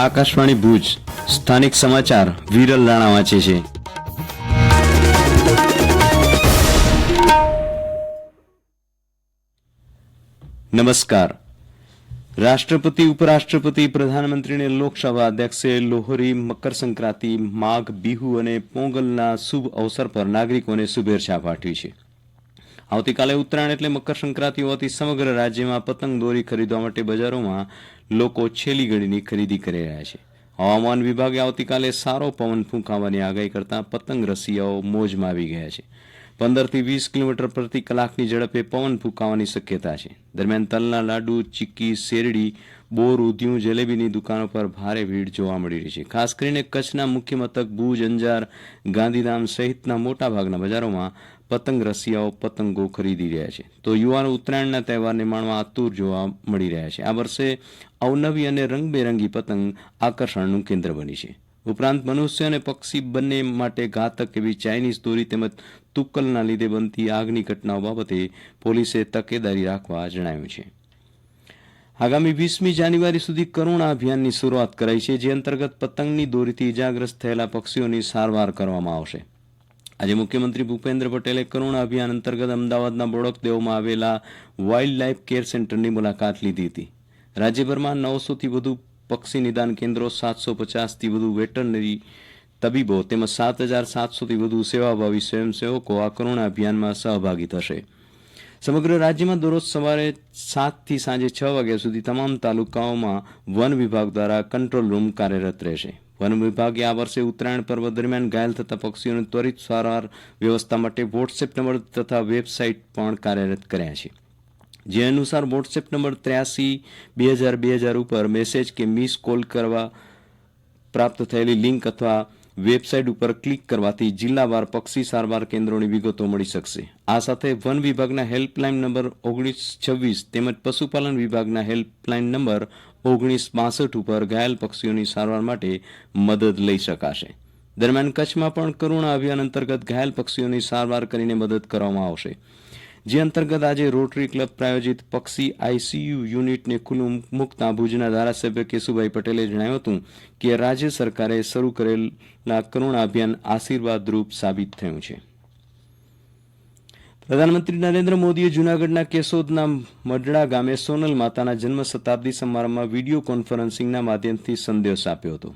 આકાશવાણી ભુજ, સ્થાનિક સમાચાર, વિરલ રાણા વાંચે છે. નમસ્કાર. રાષ્ટ્રપતિ, ઉપરાષ્ટ્રપતિ, પ્રધાનમંત્રીને લોકસભા અધ્યક્ષે લોહરી મકર સંક્રાંતિ, માઘ, બિહુ અને પોંગલના શુભ અવસર પર નાગરિકોને શુભેચ્છા પાઠવી છે. આવતીકાલે ઉત્તરાયણ એટલે મકર સંક્રાંતિ હોવાથી સમગ્ર રાજ્યમાં પતંગ દોરી ખરીદવા માટે બજારોમાં લોકો છેલ્લી ઘડીની ખરીદી કરી રહ્યા છે. હવામાન વિભાગે આવતીકાલે સારો પવન ફૂંકાવાની આગાહી કરતા પતંગ રસિયાઓ મોજમાં આવી ગયા છે. પંદરથી વીસ કિલોમીટર પ્રતિ કલાકની ઝડપે પવન ફૂંકાવાની શક્યતા છે. દરમિયાન તલના લાડુ, ચીક્કી, શેરડી, બોર ઉધિયું જલેબીની દુકાનો પર ભારે ભીડ જોવા મળી રહી છે. ખાસ કરીને કચ્છના મુખ્ય મથક ભુજ, અંજાર, ગાંધીધામ સહિતના મોટાભાગના બજારોમાં પતંગ રસિયાઓ પતંગો ખરીદી રહ્યા છે. તો યુવાનો ઉત્તરાયણના તહેવારને માણવા આતુર જોવા મળી રહ્યા છે. આ વર્ષે અવનવી અને રંગબેરંગી પતંગ આકર્ષણનું કેન્દ્ર બની છે. ઉપરાંત મનુષ્ય અને પક્ષી બંને માટે ઘાતક એવી ચાઇનીઝ દોરી તેમજ તુક્કલના લીધે બનતી આગની ઘટનાઓ બાબતે પોલીસે તકેદારી રાખવા જણાવ્યું છે. આગામી વીસમી જાન્યુઆરી સુધી કરુણા અભિયાનની શરૂઆત કરાઈ છે, જે અંતર્ગત પતંગની દોરીથી ઇજાગ્રસ્ત થયેલા પક્ષીઓની સારવાર કરવામાં આવશે. આજે મુખ્યમંત્રી ભૂપેન્દ્ર પટેલે કરુણા અભિયાન અંતર્ગત અમદાવાદના બોડકદેવમાં આવેલા વાઇલ્ડ લાઇફ કેર સેન્ટરની મુલાકાત લીધી હતી. રાજ્યભરમાં નવસોથી વધુ પક્ષી નિદાન કેન્દ્રો સાતસો પચાસથી વધુ વેટરનરી તબીબો તેમજ સાત હજાર સાતસોથી વધુ સેવાભાવી સ્વયંસેવકો આ કરુણા અભિયાનમાં સહભાગી થશે. સમગ્ર રાજ્યમાં દરરોજ સવારે સાતથી સાંજે છ વાગ્યા સુધી તમામ તાલુકાઓમાં વન વિભાગ દ્વારા કંટ્રોલ રૂમ કાર્યરત રહેશે. વન વિભાગે આ વર્ષે ઉત્તરાયણ પર્વ દરમિયાન ઘાયલ થતા પક્ષીઓને ત્વરિત સારવાર વ્યવસ્થા માટે વોટ્સએપ નંબર તથા વેબસાઇટ પણ કાર્યરત કર્યા છે. જે અનુસાર વોટ્સએપ નંબર ત્ર્યાસી, બે હજાર બે હજાર ઉપર મેસેજ કે મિસ કોલ કરવા પ્રાપ્ત થયેલી લિંક અથવા વેબસાઇટ ઉપર ક્લિક કરવાથી જિલ્લાવાર પક્ષી સારવાર કેન્દ્રોની વિગતો મળી શકશે. આ સાથે વન વિભાગના હેલ્પલાઇન નંબર ઓગણીસ છવ્વીસ તેમજ પશુપાલન વિભાગના હેલ્પલાઇન નંબર ઓગણીસ બાસઠ ઉપર ઘાયલ પક્ષીઓની સારવાર માટે મદદ લઈ શકાશે. દરમિયાન કચ્છમાં પણ કરુણા અભિયાન અંતર્ગત ઘાયલ પક્ષીઓની સારવાર કરીને મદદ કરવામાં આવશે. જે અંતર્ગત આજે રોટરી ક્લબ પ્રાયોજિત પક્ષી આઈસીયુ યુનિટને ખુલ્લું મૂકતા ભુજના ધારાસભ્ય કેશુભાઈ પટેલે જણાવ્યું હતું કે રાજ્ય સરકારે શરૂ કરેલા કરુણા અભિયાન આશીર્વાદરૂપ સાબિત થયું છે. પ્રધાનમંત્રી નરેન્દ્ર મોદીએ જૂનાગઢના કેશોદના મડડા ગામે સોનલ માતાના જન્મ શતાબ્દી સમારંભમાં વીડિયો કોન્ફરન્સિંગના માધ્યમથી સંદેશ આપ્યો હતો.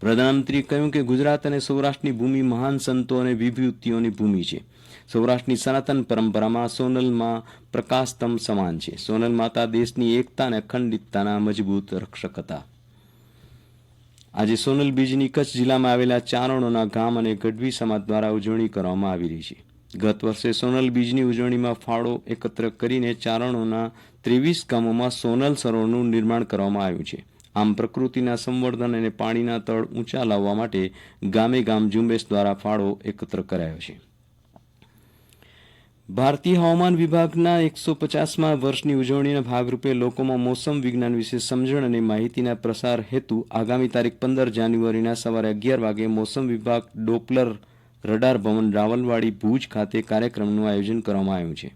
પ્રધાનમંત્રીએ કહ્યું કે ગુજરાત અને સૌરાષ્ટ્રની ભૂમિ મહાન સંતો અને વિભૂતિઓની ભૂમિ છે. સૌરાષ્ટ્રની સનાતન પરંપરામાં સોનલમાં પ્રકાશતમ સમાન છે. સોનલ માતા દેશની એકતા અને અખંડિતતાના મજબૂત રક્ષક હતા. આજે સોનલ બીજની કચ્છ જિલ્લામાં આવેલા ચારણોના ગામ અને ગઢવી સમાજ દ્વારા ઉજવણી કરવામાં આવી રહી છે. ગત વર્ષે સોનલ બીજની ઉજવણીમાં ફાળો એકત્ર કરીને ચારણોના ત્રેવીસ ગામોમાં સોનલ સરોવરનું નિર્માણ કરવામાં આવ્યું છે. આમ પ્રકૃતિના સંવર્ધન અને પાણીના તળ ઊંચા લાવવા માટે ગામે ગામ ઝુંબેશ દ્વારા ફાળો એકત્ર કરાયો છે. ભારતીય હવામાન વિભાગના એકસો પચાસમાં વર્ષની ઉજવણીના ભાગરૂપે લોકોમાં મોસમ વિજ્ઞાન વિશે સમજણ અને માહિતીના પ્રસાર હેતુ આગામી તારીખ પંદર જાન્યુઆરીના સવારે અગિયાર વાગે મોસમ વિભાગ ડોપલર, રડાર ભવન, રાવલવાડી, ભુજ ખાતે કાર્યક્રમનું આયોજન કરવામાં આવ્યું છે.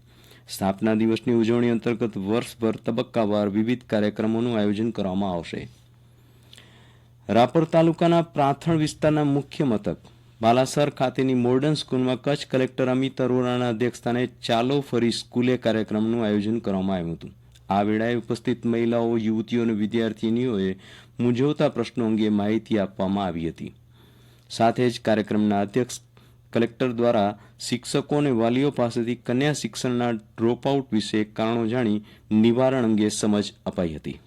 સ્થાપના દિવસની ઉજવણી અંતર્ગત વર્ષભર તબક્કાવાર વિવિધ કાર્યક્રમોનું આયોજન કરવામાં આવશે. રાપર તાલુકાના પ્રાથણ વિસ્તારના મુખ્ય મથક, બાલાસર ખાતેની મોર્ડન સ્કૂલમાં કચ્છ કલેક્ટર અમિત અરોરાના અધ્યક્ષસ્થાને ચાલો ફરી સ્કૂલે કાર્યક્રમનું આયોજન કરવામાં આવ્યું હતું. આ વેળાએ ઉપસ્થિત મહિલાઓ, યુવતીઓ અને વિદ્યાર્થીનીઓએ મૂંઝવતા પ્રશ્નો અંગે માહિતી આપવામાં આવી હતી. સાથે જ કાર્યક્રમના અધ્યક્ષ કલેક્ટર દ્વારા શિક્ષકો અને વાલીઓ પાસેથી કન્યા શિક્ષણના ડ્રોપઆઉટ વિશે કારણો જાણી નિવારણ અંગે સમજ અપાઈ હતી.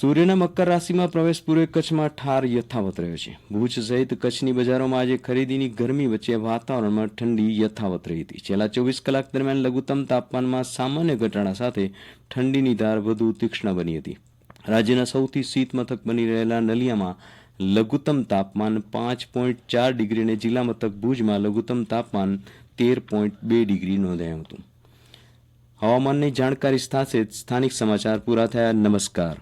સૂર્યના મકર રાશિમાં પ્રવેશ પૂર્વે કચ્છમાં ઠાર યથાવત રહ્યો છે. ભુજ સહિત કચ્છની બજારોમાં આજે ખરીદીની ગરમી વચ્ચે વાતાવરણમાં ઠંડી યથાવત રહી હતી. છેલ્લા ચોવીસ કલાક દરમિયાન લઘુત્તમ તાપમાનમાં સામાન્ય ઘટાડા સાથે ઠંડીની ધાર વધુ તીક્ષ્ણ બની હતી. રાજ્યના સૌથી શીત મથક બની રહેલા નલિયામાં લઘુત્તમ તાપમાન પાંચ પોઈન્ટ ચાર ડિગ્રી અને જિલ્લા મથક ભુજમાં લઘુત્તમ તાપમાન તેર પોઈન્ટ બે ડિગ્રી નોંધાયું હતું. હવામાનની જાણકારી સાથે સ્થાનિક સમાચાર પૂરા થયા. નમસ્કાર.